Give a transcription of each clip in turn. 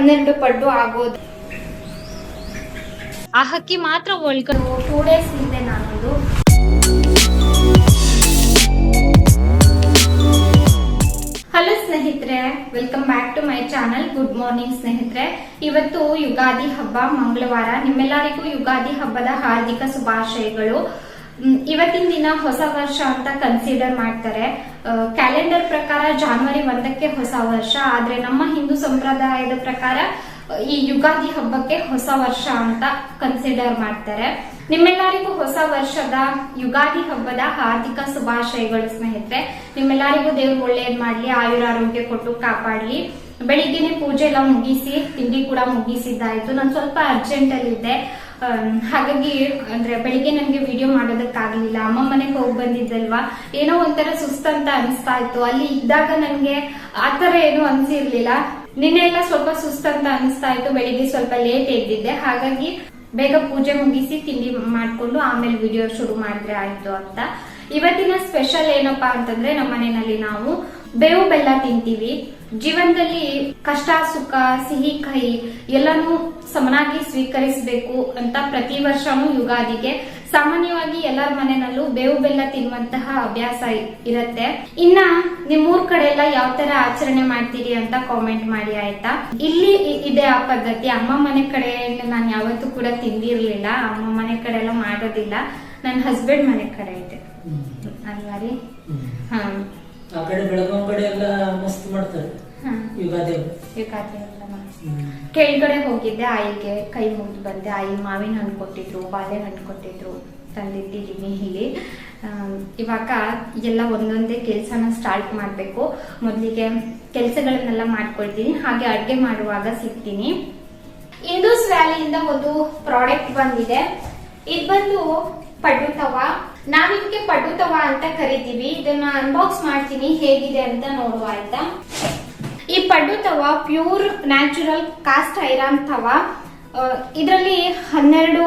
ಹನ್ನೆರಡು ಪಡ್ಡು ಆಗೋದು. ಆ ಹಕ್ಕಿ ಮಾತ್ರ ಟೂ ಡೇಸ್ ಹಿಂದೆ ನಾನೊಂದು ಹಲೋ ಸ್ನೇಹಿತರೆ. Welcome back to my channel good morning ಸ್ನೇಹಿತರೆ. ಇವತ್ತು ಯುಗಾದಿ ಹಬ್ಬ ಮಂಗಳವಾರ. ನಿಮ್ಮೆಲ್ಲರಿಗೂ ಯುಗಾದಿ ಹಬ್ಬದ ಹಾರ್ದಿಕ ಶುಭಾಶಯಗಳು. ಇವತ್ತಿನ ದಿನ ಹೊಸ ವರ್ಷ ಅಂತ ಕನ್ಸಿಡರ್ ಮಾಡ್ತಾರೆ. ಕ್ಯಾಲೆಂಡರ್ ಪ್ರಕಾರ ಜಾನ್ವರಿ ಒಂದಕ್ಕೆ ಹೊಸ ವರ್ಷ, ಆದ್ರೆ ನಮ್ಮ ಹಿಂದೂ ಸಂಪ್ರದಾಯದ ಪ್ರಕಾರ, ಈ ಯುಗಾದಿ ಹಬ್ಬಕ್ಕೆ ಹೊಸ ವರ್ಷ ಅಂತ ಕನ್ಸಿಡರ್ ಮಾಡ್ತಾರೆ. ನಿಮ್ಮೆಲ್ಲರಿಗೂ ಹೊಸ ವರ್ಷದ ಯುಗಾದಿ ಹಬ್ಬದ ಹಾರ್ದಿಕ ಶುಭಾಶಯಗಳು ಸ್ನೇಹಿತರೆ. ನಿಮ್ಮೆಲ್ಲರಿಗೂ ದೇವ್ರು ಒಳ್ಳೇದ್ ಮಾಡ್ಲಿ ಆಯುರ ಆರೋಗ್ಯ ಕೊಟ್ಟು ಕಾಪಾಡ್ಲಿ. ಬೆಳಿಗ್ಗೆನೆ ಪೂಜೆ ಎಲ್ಲ ಮುಗಿಸಿ, ತಿಂಡಿ ಕೂಡ ಮುಗಿಸಿದ್ದಾಯ್ತು. ನಾನು ಸ್ವಲ್ಪ ಅರ್ಜೆಂಟ್ ಅಲ್ಲಿ ಇದ್ದೆ. ಹಾಗಾಗಿ, ಅಂದ್ರೆ ಬೆಳಿಗ್ಗೆ ನನಗೆ ವಿಡಿಯೋ ಮಾಡೋದಕ್ಕಾಗ್ಲಿಲ್ಲ. ಅಮ್ಮ ಮನೆಗೆ ಹೋಗಿ ಬಂದಿದ್ದಲ್ವಾ? ಏನೋ ಒಂಥರ ಸುಸ್ತಂತ ಅನಿಸ್ತಾ ಇತ್ತು. ಅಲ್ಲಿ ಇದ್ದಾಗ ನನಗೆ ಆತರ ಏನು ಅನ್ಸಿರ್ಲಿಲ್ಲ. ನಿನ್ನೆ ಎಲ್ಲ ಸ್ವಲ್ಪ ಸುಸ್ತಂತ ಅನಿಸ್ತಾ ಇತ್ತು. ಬೆಳಿಗ್ಗೆ ಸ್ವಲ್ಪ ಲೇಟ್ ಎದ್ದಿದ್ದೆ. ಹಾಗಾಗಿ ಬೇಗ ಪೂಜೆ ಮುಗಿಸಿ ತಿಂಡಿ ಮಾಡ್ಕೊಂಡು ಆಮೇಲೆ ವಿಡಿಯೋ ಶುರು ಮಾಡಿದ್ರೆ ಆಯ್ತು ಅಂತ. ಇವತ್ತಿನ ಸ್ಪೆಷಲ್ ಏನಪ್ಪಾ ಅಂತಂದ್ರೆ ನಮ್ಮ ಮನೆಯಲ್ಲಿ ನಾವು ಬೇವು ಬೆಲ್ಲ ತಿಂತೀವಿ. ಜೀವನದಲ್ಲಿ ಕಷ್ಟ ಸುಖ ಸಿಹಿ ಕಹಿ ಎಲ್ಲನೂ ಸಮನಾಗಿ ಸ್ವೀಕರಿಸಬೇಕು ಅಂತ ಪ್ರತಿ ವರ್ಷನೂ ಯುಗಾದಿಗೆ ಸಾಮಾನ್ಯವಾಗಿ ಎಲ್ಲರ ಮನೆಯಲ್ಲೂ ಬೇವು ಬೆಲ್ಲ ತಿನ್ನುವಂತಹ ಅಭ್ಯಾಸ ಇರುತ್ತೆ. ಇನ್ನ ನಿಮ್ಮೂರ್ ಕಡೆ ಎಲ್ಲ ಯಾವ ತರ ಆಚರಣೆ ಮಾಡ್ತೀರಿ ಅಂತ ಕಾಮೆಂಟ್ ಮಾಡಿ ಆಯ್ತಾ? ಇಲ್ಲಿ ಇದೆ ಆ ಪದ್ಧತಿ. ಅಮ್ಮ ಮನೆ ಕಡೆ ನಾನು ಯಾವತ್ತೂ ಕೂಡ ತಿಂದಿರ್ಲಿಲ್ಲ. ಅಮ್ಮ ಮನೆ ಕಡೆ ಎಲ್ಲ ಮಾಡೋದಿಲ್ಲ. ನನ್ನ ಹಸ್ಬೆಂಡ್ ಮನೆ ಕಡೆ ಇದೆ. ಅಲ್ವಾ ರೀ ಹಾ. ಆ ಕಡೆ ಬೆಳಗಾವ್ ಕಡೆ ಎಲ್ಲ ಮಸ್ತ್ ಮಾಡ್ತಾರೆ. ಯುಗಾದಿ. ಯುಗಾದಿ. ಕೆಳಗಡೆ ಹೋಗಿದ್ದೆ ಆಯಿಗೆ ಕೈ ಮುಗಿದು ಬಂದೆ. ಆಯಿ ಮಾವಿನ ಹಣ್ಣು ಕೊಟ್ಟಿದ್ರು ಬಾಳೆಹಣ್ಣು ಕೊಟ್ಟಿದ್ರು ತಂದಿಟ್ಟಿದ್ದೀನಿ ಇಲ್ಲಿ ಇವಾಗ ಎಲ್ಲ ಒಂದೊಂದೇ ಕೆಲಸನ ಸ್ಟಾರ್ಟ್ ಮಾಡಬೇಕು. ಮೊದಲಿಗೆ ಕೆಲಸಗಳನ್ನೆಲ್ಲ ಮಾಡ್ಕೊಳ್ತೀನಿ. ಹಾಗೆ ಅಡುಗೆ ಮಾಡುವಾಗ ಸಿಗ್ತೀನಿ. ಇಂದೂಸ್ ವ್ಯಾಲಿಯಿಂದ ಒಂದು ಪ್ರಾಡಕ್ಟ್ ಬಂದಿದೆ. ಇದು ಬಂದು ಪಡ್ಡು ತವ ನಾವ್ ಇದಕ್ಕೆ ಪಡ್ಡು ತವ ಅಂತ ಕರಿತೀವಿ. ಇದನ್ನ ಅನ್ಬಾಕ್ಸ್ ಮಾಡ್ತೀನಿ. ಹೇಗಿದೆ ಅಂತ ನೋಡುವ, ಆಯ್ತಾ? ಈ ಪಡ್ಡು ತವ ಪ್ಯೂರ್ ನ್ಯಾಚುರಲ್ ಕಾಸ್ಟ್ ಐರನ್ ತವ. ಇದರಲ್ಲಿ ಹನ್ನೆರಡು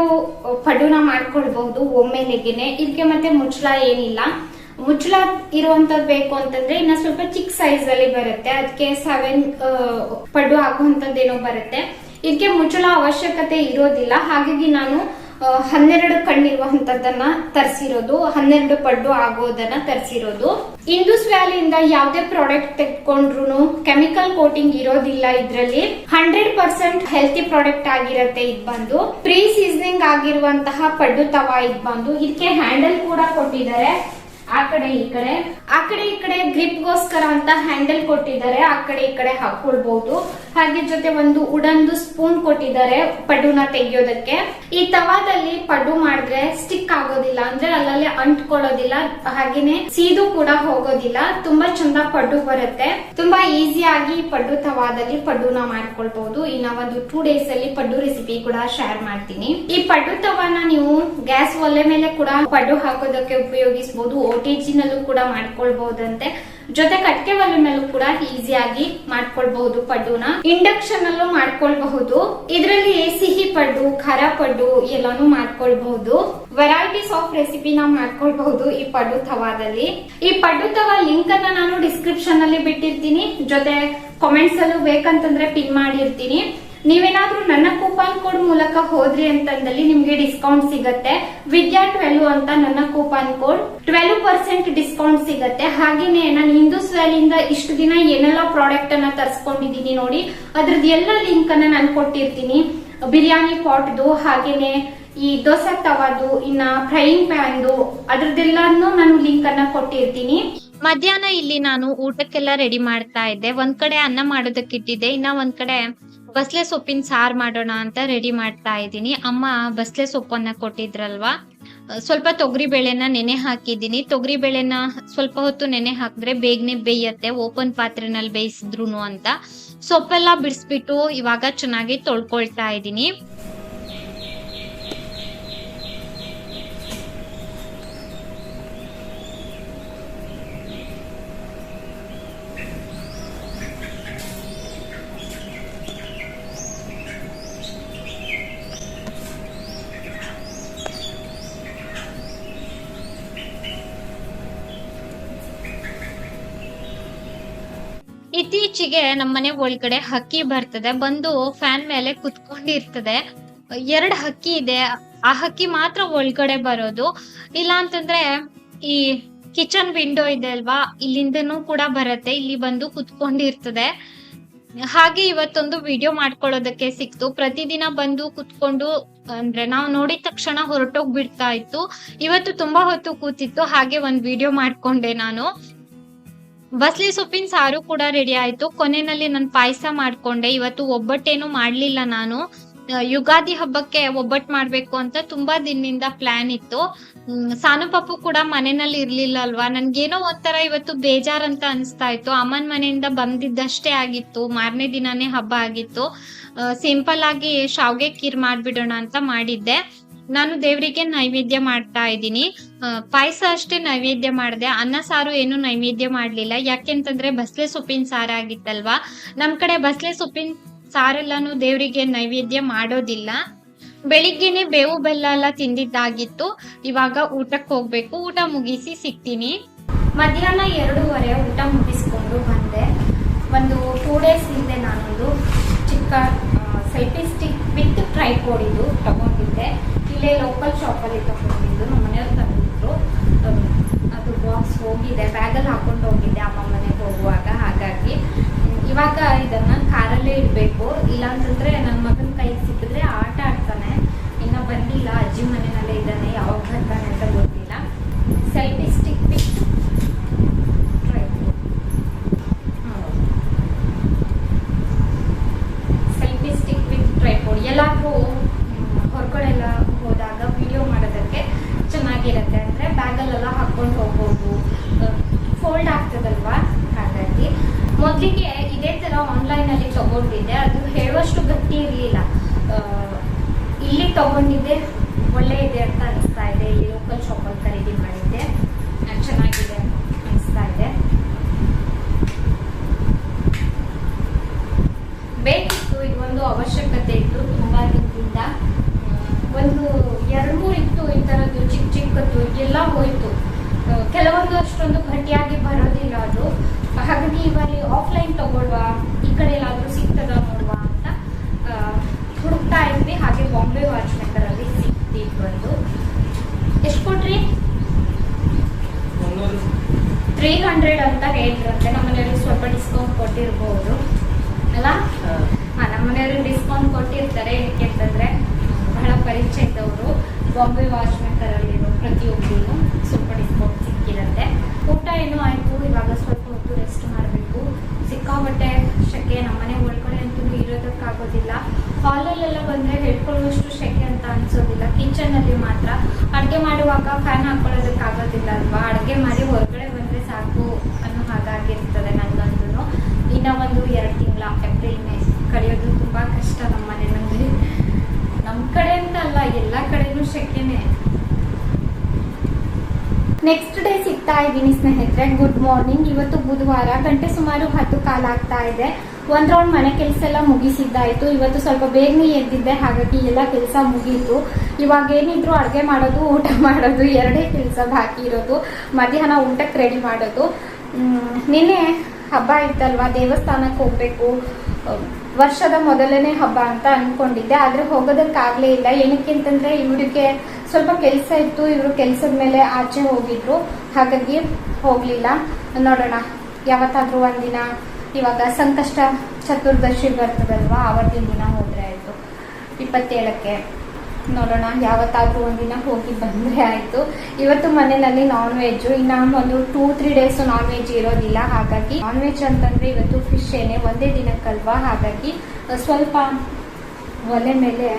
ಪಡ್ಡುನ ಮಾಡ್ಕೊಳ್ಬಹುದು ಒಮ್ಮೆಲೆಗೆನೆ ಇದಕ್ಕೆ ಮತ್ತೆ ಮುಚ್ಚಳ ಏನಿಲ್ಲ. ಮುಚ್ಚಳ ಇರುವಂತದ್ದು ಬೇಕು ಅಂತಂದ್ರೆ ಇನ್ನ ಸ್ವಲ್ಪ ಚಿಕ್ಕ ಸೈಜ್ ಅಲ್ಲಿ ಬರುತ್ತೆ. ಅದಕ್ಕೆ ಸೆವೆನ್ ಪಡ್ಡು ಹಾಕುವಂತದ್ದೇನೋ ಬರುತ್ತೆ. ಇದಕ್ಕೆ ಮುಚ್ಚಳ ಅವಶ್ಯಕತೆ ಇರೋದಿಲ್ಲ. ಹಾಗಾಗಿ ನಾನು ಹನ್ನೆರಡು ಕಣ್ಣಿರುವಂತದ್ದನ್ನ ತರಿಸಿರೋದು, ಹನ್ನೆರಡು ಪಡ್ಡು ಆಗೋದನ್ನ ತರಿಸಿರೋದು. ಇಂದೂಸ್ ವ್ಯಾಲಿಯಿಂದ ಯಾವುದೇ ಪ್ರಾಡಕ್ಟ್ ತೆಗೆದುಕೊಂಡ್ರು ಕೆಮಿಕಲ್ ಕೋಟಿಂಗ್ ಇರೋದಿಲ್ಲ ಇದ್ರಲ್ಲಿ. ಹಂಡ್ರೆಡ್ ಪರ್ಸೆಂಟ್ ಹೆಲ್ತಿ ಪ್ರಾಡಕ್ಟ್ ಆಗಿರತ್ತೆ ಇದು ಬಂದು. ಪ್ರೀ ಸೀಸನಿಂಗ್ ಆಗಿರುವಂತಹ ಪಡ್ಡು ತವಾ ಇದು ಬಂದು. ಇದಕ್ಕೆ ಹ್ಯಾಂಡಲ್ ಕೂಡ ಕೊಟ್ಟಿದ್ದಾರೆ. ಆ ಕಡೆ ಈ ಕಡೆ. ಆ ಕಡೆ ಈ ಕಡೆ ಗ್ರಿಪ್ಗೋಸ್ಕರ ಅಂತ ಹ್ಯಾಂಡಲ್ ಕೊಟ್ಟಿದ್ದಾರೆ. ಆ ಕಡೆ ಈ ಕಡೆ ಹಾಕೊಳ್ಬಹುದು ಹಾಗೆ ಜೊತೆ ಒಂದು ಉಡಂದು ಸ್ಪೂನ್ ಕೊಟ್ಟಿದ್ದಾರೆ ಪಡುನ ತೆಗಿಯೋದಕ್ಕೆ. ಈ ತವಾದಲ್ಲಿ ಪಡು ಮಾಡಿದ್ರೆ ಸ್ಟಿಕ್ ಆಗೋದಿಲ್ಲ ಅಂದ್ರೆ ಅಲ್ಲಲ್ಲಿ ಅಂಟ್ಕೊಳ್ಳೋದಿಲ್ಲ. ಹಾಗೇನೆ ಸೀದು ಕೂಡ ಹೋಗೋದಿಲ್ಲ. ತುಂಬಾ ಚಂದ ಪಡ್ಡು ಬರುತ್ತೆ. ತುಂಬಾ ಈಸಿಯಾಗಿ ಪಡ್ಡು ತವಾದಲ್ಲಿ ಪಡ್ಡುನ ಮಾಡ್ಕೊಳ್ಬಹುದು ಇನ್ನ ಒಂದು ಟೂ ಡೇಸ್ ಅಲ್ಲಿ ಪಡ್ಡು ರೆಸಿಪಿ ಕೂಡ ಶೇರ್ ಮಾಡ್ತೀನಿ. ಈ ಪಡ್ಡು ತವಾನ ನೀವು ಗ್ಯಾಸ್ ಒಲೆ ಮೇಲೆ ಕೂಡ ಪಡ್ಡು ಹಾಕೋದಕ್ಕೆ ಉಪಯೋಗಿಸಬಹುದು ಓಟಿಜಿ ಜಿನಲ್ಲೂ ಕೂಡ ಮಾಡ್ಕೊಳ್ಬಹುದಂತೆ ಜೊತೆ ಕಟ್ಕೆ ಮೇಲೂ ಕೂಡ ಈಸಿಯಾಗಿ ಮಾಡ್ಕೊಳ್ಬಹುದು ಪಡ್ಡುನ ಇಂಡಕ್ಷನ್ ಅಲ್ಲೂ ಮಾಡ್ಕೊಳ್ಬಹುದು. ಇದರಲ್ಲಿ ಸಿಹಿ ಪಡ್ಡು, ಖರ ಪಡ್ಡು ಎಲ್ಲಾನು ಮಾಡ್ಕೊಳ್ಬಹುದು. ವೆರೈಟೀಸ್ ಆಫ್ ರೆಸಿಪಿ ರೆಸಿಪಿನ ಮಾಡ್ಕೊಳ್ಬಹುದು ಈ ಪಡ್ಡು ತವಾದಲ್ಲಿ. ಈ ಪಡ್ಡು ತವಾ ಲಿಂಕ್ ಅನ್ನ ನಾನು ಡಿಸ್ಕ್ರಿಪ್ಷನ್ ಅಲ್ಲಿ ಬಿಟ್ಟಿರ್ತೀನಿ. ಜೊತೆ ಕಾಮೆಂಟ್ಸ್ ಅಲ್ಲೂ ಬೇಕಂತಂದ್ರೆ ಪಿನ್ ಮಾಡಿರ್ತೀನಿ. ನೀವೇನಾದ್ರೂ ನನ್ನ ಕೂಪನ್ ಕೋಡ್ ಮೂಲಕ ಹೋದ್ರಿ ಅಂತಂದಲ್ಲಿ ನಿಮ್ಗೆ ಡಿಸ್ಕೌಂಟ್ ಸಿಗತ್ತೆ. ವಿದ್ಯಾ ಟ್ವೆಲ್ವ್ ಅಂತ ನನ್ನ coupon code twelve percent discount ಸಿಗತ್ತೆ. ಹಾಗೇನೆ ನಾನು ಹಿಂದೂಸ್ ವ್ಯಾಲಿಯಿಂದ ಇಷ್ಟು ದಿನ ಏನೆಲ್ಲ ಪ್ರಾಡಕ್ಟ್ ಅನ್ನ ತರ್ಸ್ಕೊಂಡಿದೀನಿ ನೋಡಿ. ಅದ್ರದ್ದು ಎಲ್ಲ ಲಿಂಕ್ ಅನ್ನ ನಾನು ಕೊಟ್ಟಿರ್ತೀನಿ. ಬಿರಿಯಾನಿ ಪಾಟ್ದು, ಹಾಗೇನೆ ಈ ದೋಸೆ ತವಾದು, ಇನ್ನ ಫ್ರೈಯಿಂಗ್ ಪ್ಯಾನ್ದು ಅದ್ರದ್ದೆಲ್ಲಾನು ನಾನು ಲಿಂಕ್ ಅನ್ನ ಕೊಟ್ಟಿರ್ತೀನಿ. ಮಧ್ಯಾಹ್ನ ಇಲ್ಲಿ ನಾನು ಊಟಕ್ಕೆಲ್ಲ ರೆಡಿ ಮಾಡ್ತಾ ಇದ್ದೆ. ಒಂದ್ ಕಡೆ ಅನ್ನ ಮಾಡೋದಕ್ಕಿಟ್ಟಿದ್ದೆ. ಇನ್ನ ಒಂದ್ ಕಡೆ ಬಸ್ಲೆ ಸೊಪ್ಪಿನ ಸಾರ್ ಮಾಡೋಣ ಅಂತ ರೆಡಿ ಮಾಡ್ತಾ ಇದ್ದೀನಿ. ಅಮ್ಮ ಬಸ್ಲೆ ಸೊಪ್ಪನ್ನ ಕೊಟ್ಟಿದ್ರಲ್ವಾ? ಸ್ವಲ್ಪ ತೊಗರಿ ಬೇಳೆನ ನೆನೆ ಹಾಕಿದ್ದೀನಿ. ತೊಗರಿ ಬೇಳೆನ ಸ್ವಲ್ಪ ಹೊತ್ತು ನೆನೆ ಹಾಕಿದ್ರೆ ಬೇಗನೆ ಬೇಯತ್ತೆ, ಓಪನ್ ಪಾತ್ರೆನಲ್ಲಿ ಬೇಯಿಸಿದ್ರು ಅಂತ. ಸೊಪ್ಪೆಲ್ಲ ಬಿಡಿಸ್ಬಿಟ್ಟು ಇವಾಗ ಚೆನ್ನಾಗಿ ತೊಳ್ಕೊಳ್ತಾ ಇದ್ದೀನಿ. ಇತ್ತೀಚೆಗೆ ನಮ್ಮ ಮನೆ ಒಳಗಡೆ ಹಕ್ಕಿ ಬರ್ತದೆ. ಬಂದು ಫ್ಯಾನ್ ಮೇಲೆ ಕುತ್ಕೊಂಡಿರ್ತದೆ. ಎರಡು ಹಕ್ಕಿ ಇದೆ. ಆ ಹಕ್ಕಿ ಮಾತ್ರ ಒಳಗಡೆ ಬರೋದು. ಇಲ್ಲ ಅಂತಂದ್ರೆ ಈ ಕಿಚನ್ ವಿಂಡೋ ಇದೆ ಅಲ್ವಾ? ಇಲ್ಲಿಂದನೂ ಕೂಡ ಬರುತ್ತೆ. ಇಲ್ಲಿ ಬಂದು ಕುತ್ಕೊಂಡಿರ್ತದೆ. ಹಾಗೆ ಇವತ್ತೊಂದು ವಿಡಿಯೋ ಮಾಡ್ಕೊಳ್ಳೋದಕ್ಕೆ ಸಿಕ್ತು. ಪ್ರತಿದಿನ ಬಂದು ಕುತ್ಕೊಂಡು, ಅಂದ್ರೆ ನಾವು ನೋಡಿದ ತಕ್ಷಣ ಹೊರಟೋಗ್ಬಿಡ್ತಾ ಇತ್ತು. ಇವತ್ತು ತುಂಬಾ ಹೊತ್ತು ಕೂತಿತ್ತು. ಹಾಗೆ ಒಂದ್ ವಿಡಿಯೋ ಮಾಡ್ಕೊಂಡೆ ನಾನು. ಬಸ್ಲಿ ಸೊಪ್ಪಿನ ಸಾರು ಕೂಡ ರೆಡಿ ಆಯ್ತು. ಕೊನೆಯಲ್ಲಿ ನಾನು ಪಾಯಸ ಮಾಡ್ಕೊಂಡೆ. ಇವತ್ತು ಒಬ್ಬಟ್ಟೇನು ಮಾಡ್ಲಿಲ್ಲ ನಾನು. ಯುಗಾದಿ ಹಬ್ಬಕ್ಕೆ ಒಬ್ಬಟ್ಟು ಮಾಡ್ಬೇಕು ಅಂತ ತುಂಬಾ ದಿನದಿಂದ ಪ್ಲಾನ್ ಇತ್ತು. ಸಾನು ಪಾಪು ಕೂಡ ಮನೆಯಲ್ಲಿ ಇರ್ಲಿಲ್ಲ ಅಲ್ವಾ? ನನ್ಗೇನೋ ಒಂಥರ ಇವತ್ತು ಬೇಜಾರಂತ ಅನಿಸ್ತಾ ಇತ್ತು. ಅಮ್ಮನ ಮನೆಯಿಂದ ಬಂದಿದ್ದಷ್ಟೇ ಆಗಿತ್ತು. ಮಾರನೇ ದಿನಾನೇ ಹಬ್ಬ ಆಗಿತ್ತು. ಸಿಂಪಲ್ ಆಗಿ ಶಾವ್ಗೆ ಕೀರ್ ಮಾಡ್ಬಿಡೋಣ ಅಂತ ಮಾಡಿದ್ದೆ. ನಾನು ದೇವರಿಗೆ ನೈವೇದ್ಯ ಮಾಡ್ತಾ ಇದ್ದೀನಿ. ಪಾಯಸ ಅಷ್ಟೇ ನೈವೇದ್ಯ ಮಾಡಿದೆ. ಅನ್ನ ಸಾರು ಏನು ನೈವೇದ್ಯ ಮಾಡಲಿಲ್ಲ. ಯಾಕೆಂತಂದ್ರೆ ಬಸಳೆ ಸೊಪ್ಪಿನ ಸಾರು ಆಗಿತ್ತಲ್ವಾ ನಮ್ಮ ಕಡೆ ಬಸಳೆ ಸೊಪ್ಪಿನ ಸಾರೆಲ್ಲಾನು ದೇವರಿಗೆ ನೈವೇದ್ಯ ಮಾಡೋದಿಲ್ಲ. ಬೆಳಿಗ್ಗೆನೆ ಬೇವು ಬೆಲ್ಲ ಎಲ್ಲ ತಿಂದಿದ್ದಾಗಿತ್ತು. ಇವಾಗ ಊಟಕ್ಕೆ ಹೋಗ್ಬೇಕು. ಊಟ ಮುಗಿಸಿ ಸಿಗ್ತೀನಿ. ಮಧ್ಯಾಹ್ನ ಎರಡೂವರೆ ಊಟ ಮುಗಿಸ್ಕೊಂಡು ಬಂದೆ. ಒಂದು ಟೂ ಡೇಸ್ ಹಿಂದೆ ನಾನೊಂದು ಚಿಕ್ಕ ಸೆಲ್ಫಿ ಸ್ಟಿಕ್ ವಿತ್ ಟ್ರೈ ಕೋಡಿದ್ದು ತಗೊಂಡಿದ್ದೆ. ಇಲ್ಲೇ ಲೋಕಲ್ ಶಾಪಲ್ಲಿ ತಗೊಂಡಿದ್ದು ನಮ್ಮ ಮನೆಯವ್ರು ತಂದಿದ್ರು. ಅದು ಬಾಕ್ಸ್ ಹೋಗಿದೆ. ಬ್ಯಾಗಲ್ಲಿ ಹಾಕೊಂಡು ಹೋಗಿದ್ದೆ ಅಮ್ಮ ಮನೆಗೆ ಹೋಗುವಾಗ. ಹಾಗಾಗಿ ಇವಾಗ ಇದನ್ನ ಕಾರಲ್ಲೇ ಇಡಬೇಕು. ಇಲ್ಲಾಂತಂದ್ರೆ ನನ್ನ ಮಗನ ಕೈಗೆ ಸಿಕ್ಕಿದ್ರೆ ಆಟ ಆಡ್ತಾನೆ. ಇನ್ನ ಬಂದಿಲ್ಲ ಅಜ್ಜಿ ಮನೆಯಲ್ಲೇ ಇದ್ದಾನೆ. ಯಾವಾಗ ಬರ್ತಾನೆ ಅಂತ ಗೊತ್ತಿಲ್ಲ. Selfie stick selfie stick with tripod ಎಲ್ಲಾದ್ರೂ ಮೊದಲಿಗೆ ಇದೇ ಥರ ಆನ್ಲೈನಲ್ಲಿ ತಗೊಂಡಿದ್ದೆ. ಅದು ಹೇಳುವಷ್ಟು ಗಟ್ಟಿ ಇರಲಿಲ್ಲ. ಇಲ್ಲಿ ತಗೊಂಡಿದ್ದೆ, ಒಳ್ಳೆ ಇದೆ ಅಂತ ಅನಿಸ್ತಾ ಇದೆ. ಇಲ್ಲಿ ಲೋಕಲ್ ಶಾಪಲ್ಲಿ ಖರೀದಿ ಮಾಡಿದ್ದೆ. ಚೆನ್ನಾಗಿದೆ ಅನಿಸ್ತಾ ಇದೆ. ಬೇಕಿತ್ತು ಇದೊಂದು ಅವಶ್ಯಕತೆ ಇತ್ತು ತುಂಬಾ ದಿನದಿಂದ. ಒಂದು ಎರಡು ಮೂರು ಇತ್ತು ಈ ತರದ್ದು ಚಿಕ್ಕ ಚಿಕ್ಕದ್ದು, ಎಲ್ಲ ಹೋಯ್ತು. ಕೆಲವೊಂದು ಅಷ್ಟೊಂದು ಗಟ್ಟಿಯಾಗಿ ಬರೋದಿಲ್ಲ ಅದು. ಹಾಗಾಗಿ ಇವಾಗ ಆಫ್ಲೈನ್ ತಗೊಳ್ವಾ ಈ ಕಡೆ ಎಲ್ಲಾದ್ರೂ ಸಿಗ್ತದ ನೋಡುವ ಅಂತ ಹುಡುಕ್ತಾ ಇದ್ವಿ. ಹಾಗೆ ಬಾಂಬೆ ವಾಚ್ ಮೇಕರಲ್ಲಿ ಸಿಕ್ತಿ ಒಂದು ಎಷ್ಟು ಕೊಟ್ರಿ? ತ್ರೀ ಹಂಡ್ರೆಡ್ ಅಂತ ಹೇಳಿದ್ರಂತೆ ನಮ್ಮನೆಯವ್ರಿಗೆ ಸ್ವಲ್ಪ ಡಿಸ್ಕೌಂಟ್ ಕೊಟ್ಟಿರ್ಬೋದು. ಅಲ್ಲ? ಹಾ. ನಮ್ಮನೆಯವ್ರಿಗೆ ನಮ್ಮ ಮನೆಯವ್ರಿಗೆ ಡಿಸ್ಕೌಂಟ್ ಕೊಟ್ಟಿರ್ತಾರೆ. ಏನಕ್ಕೆ ಅಂತಂದ್ರೆ ಬಹಳ ಪರಿಚಯ ಇದ್ದವರು. ಬಾಂಬೆ ವಾಚ್ ಮೇಕರಲ್ಲಿರೋ ಪ್ರತಿಯೊಬ್ಬರಿಗೂ ಸ್ವಲ್ಪ ಡಿಸ್ಕೌಂಟ್ ಸಿಕ್ಕಿರುತ್ತೆ. ಊಟ ಏನು ಆಯ್ತು? ಇವಾಗ ಸ್ವಲ್ಪ ಸಿಕ್ಕಾಬಟ್ಟೆ ಸೆಕೆ ನಮ್ಮನೆ ಒಳಗಡೆ ಅಂತೂ ಇರೋದಕ್ಕಾಗೋದಿಲ್ಲ. ಹಾಲಲ್ಲೆಲ್ಲ ಬಂದರೆ ಹೇಳ್ಕೊಳ್ಳುವಷ್ಟು ಸೆಕೆ ಅಂತ ಅನ್ಸೋದಿಲ್ಲ. ಕಿಚನಲ್ಲಿ ಮಾತ್ರ. ಅಡುಗೆ ಮಾಡುವಾಗ ಫ್ಯಾನ್ ಹಾಕ್ಕೊಳ್ಳೋದಕ್ಕಾಗೋದಿಲ್ಲ ಅಲ್ವಾ? ಅಡುಗೆ ಮಾಡಿ ಹೊರಗಡೆ ಬಂದರೆ ಸಾಕು ಅನ್ನೋ ಹಾಗಾಗಿರ್ತದೆ ನನ್ನೊಂದು ಇನ್ನ ಒಂದು ಎರಡು ತಿಂಗಳ ಏಪ್ರಿಲ್ ಮೇ ಕಳೆಯೋದು ತುಂಬ ಕಷ್ಟ ನಮ್ಮ ಮನೆಯಲ್ಲಿ. ನಮ್ಮ ಕಡೆ ಅಂತ ಅಲ್ಲ, ಎಲ್ಲ ಕಡೆನೂ ಶೆಕೆನೆ. ನೆಕ್ಸ್ಟ್ ಡೇ ಸಿಗ್ತಾ ಇದ್ದೀನಿ ಸ್ನೇಹಿತರೆ. ಗುಡ್ ಮಾರ್ನಿಂಗ್ ಇವತ್ತು ಬುಧವಾರ, ಗಂಟೆ ಸುಮಾರು ಹತ್ತು ಕಾಲ ಆಗ್ತಾ ಇದೆ. ಒಂದ್ ರೌಂಡ್ ಮನೆ ಕೆಲಸ ಎಲ್ಲ ಮುಗಿಸಿದ್ದಾಯ್ತು. ಇವತ್ತು ಸ್ವಲ್ಪ ಬೇಗನೆ ಎದ್ದಿದ್ದೆ, ಹಾಗಾಗಿ ಎಲ್ಲ ಕೆಲಸ ಮುಗೀತು. ಇವಾಗ ಏನಿದ್ರು ಅಡುಗೆ ಮಾಡೋದು, ಊಟ ಮಾಡೋದು, ಎರಡೇ ಕೆಲಸ ಬಾಕಿ ಇರೋದು. ಮಧ್ಯಾಹ್ನ ಊಟಕ್ಕೆ ರೆಡಿ ಮಾಡೋದು. ನಿನ್ನೆ ಹಬ್ಬ ಇತ್ತಲ್ವಾ? ದೇವಸ್ಥಾನಕ್ಕೆ ಹೋಗ್ಬೇಕು. ವರ್ಷದ ಮೊದಲನೇ ಹಬ್ಬ ಅಂತ ಅನ್ಕೊಂಡಿದ್ದೆ. ಆದ್ರೆ ಹೋಗೋದಕ್ಕಾಗ್ಲೇ ಇಲ್ಲ. ಏನಕ್ಕೆ ಅಂತಂದ್ರೆ, ಇವರಿಗೆ ಸ್ವಲ್ಪ ಕೆಲಸ ಇತ್ತು, ಇವರು ಕೆಲಸದ ಮೇಲೆ ಆಚೆ ಹೋಗಿದ್ರು. ಹಾಗಾಗಿ ಹೋಗ್ಲಿಲ್ಲ. ನೋಡೋಣ, ಯಾವತ್ತಾದ್ರೂ ಒಂದಿನ, ಇವಾಗ ಸಂಕಷ್ಟ ಚತುರ್ದಶಿ ಬರ್ತದಲ್ವಾ ಆವತ್ತಿನ ದಿನ ಹೋದ್ರೆ ಆಯ್ತು. ಇಪ್ಪತ್ತೇಳಕ್ಕೆ ನೋಡೋಣ, ಯಾವತ್ತಾದ್ರೂ ಒಂದಿನ ಹೋಗಿ ಬಂದ್ರೆ ಆಯ್ತು. ಇವತ್ತು ಮನೆಯಲ್ಲಿ ನಾನ್ ವೆಜ್ ಇನ್ನ ಒಂದು two three days non veg ಇರೋದಿಲ್ಲ. ಹಾಗಾಗಿ ನಾನ್ ವೆಜ್ ಅಂತಂದ್ರೆ ಇವತ್ತು ಫಿಶ್ ಏನೇ, ಒಂದೇ ದಿನಕ್ಕಲ್ವಾ? ಹಾಗಾಗಿ ಸ್ವಲ್ಪ ಒಲೆ ಮೇಲೆ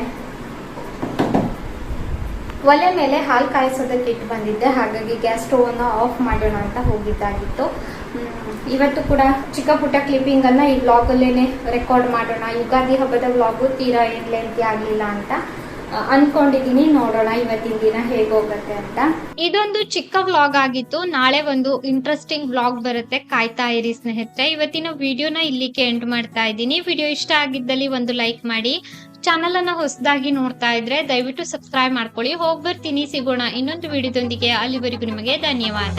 ಒಲೆ ಮೇಲೆ ಹಾಲು ಕಾಯಿಸೋದಕ್ಕೆ ಇಟ್ಟು ಬಂದಿದ್ದೆ. ಹಾಗಾಗಿ ಗ್ಯಾಸ್ ಸ್ಟೋವನ್ನ ಆಫ್ ಮಾಡೋಣ ಅಂತ ಹೋಗಿದ್ದಾಗಿತ್ತು. ಇವತ್ತು ಕೂಡ ಚಿಕ್ಕ ಪುಟ್ಟ ಕ್ಲಿಪ್ಪಿಂಗ್ ಅನ್ನ ಈ ಬ್ಲಾಗ್ ಅಲ್ಲೇನೆ ರೆಕಾರ್ಡ್ ಮಾಡೋಣ. ಯುಗಾದಿ ಹಬ್ಬದ ವ್ಲಾಗು ತೀರಾ ಏನ್ ಲೆಂತಿ ಆಗ್ಲಿಲ್ಲ ಅಂತ ಅನ್ಕೊಂಡಿದೀನಿ. ನೋಡೋಣ ಇವತ್ತಿನ ದಿನ ಹೇಗೋಗತ್ತೆ ಅಂತ. ಇದೊಂದು ಚಿಕ್ಕ ವ್ಲಾಗ್ ಆಗಿತ್ತು. ನಾಳೆ ಒಂದು ಇಂಟ್ರೆಸ್ಟಿಂಗ್ ವ್ಲಾಗ್ ಬರುತ್ತೆ. ಕಾಯ್ತಾ ಇರಿ ಸ್ನೇಹಿತರೆ. ಇವತ್ತಿನ ವಿಡಿಯೋನ ಇಲ್ಲಿಗೆ ಎಂಡ್ ಮಾಡ್ತಾ ಇದ್ದೀನಿ. ವಿಡಿಯೋ ಇಷ್ಟ ಆಗಿದ್ದಲ್ಲಿ ಒಂದು ಲೈಕ್ ಮಾಡಿ ಚಾನಲ್ ಅನ್ನ ಹೊಸದಾಗಿ ನೋಡ್ತಾ ಇದ್ರೆ ದಯವಿಟ್ಟು ಸಬ್ಸ್ಕ್ರೈಬ್ ಮಾಡ್ಕೊಳ್ಳಿ. ಹೋಗ್ಬರ್ತೀನಿ ಸಿಗೋಣ ಇನ್ನೊಂದು ವಿಡಿಯೋದೊಂದಿಗೆ. ಅಲ್ಲಿವರೆಗೂ ನಿಮಗೆ ಧನ್ಯವಾದ.